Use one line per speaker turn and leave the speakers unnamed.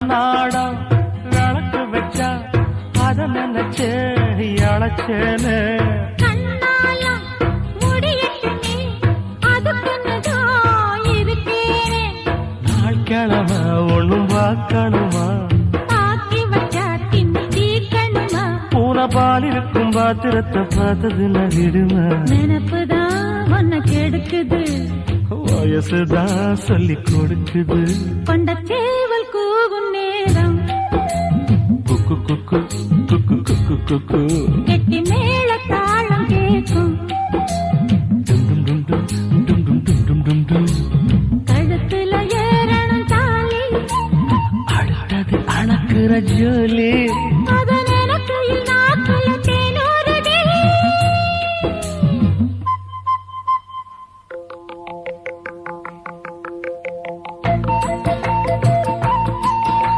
நாடம் விளக்கு வச்சா அத நினைச்சு அழைச்சேனே கிழமை ஒண்ணும் பார்க்கணுமா? பால் இருக்கும் பாத்திரத்தை பார்த்தது நான் விடுமா?
நினப்புதான் உன்னை கெடுக்குது.
வயசுதான் சொல்லி கொடுக்குது.
கொண்டச்சே போகும் நேரம்.
குக்கு குக்கு குக்கு குக்கு குக்கு.
கெட்டி மேல தாளம் கேட்கும். கழுத்துல ஏறணும் தாலி.
அழகு அழகுற ஜோலி.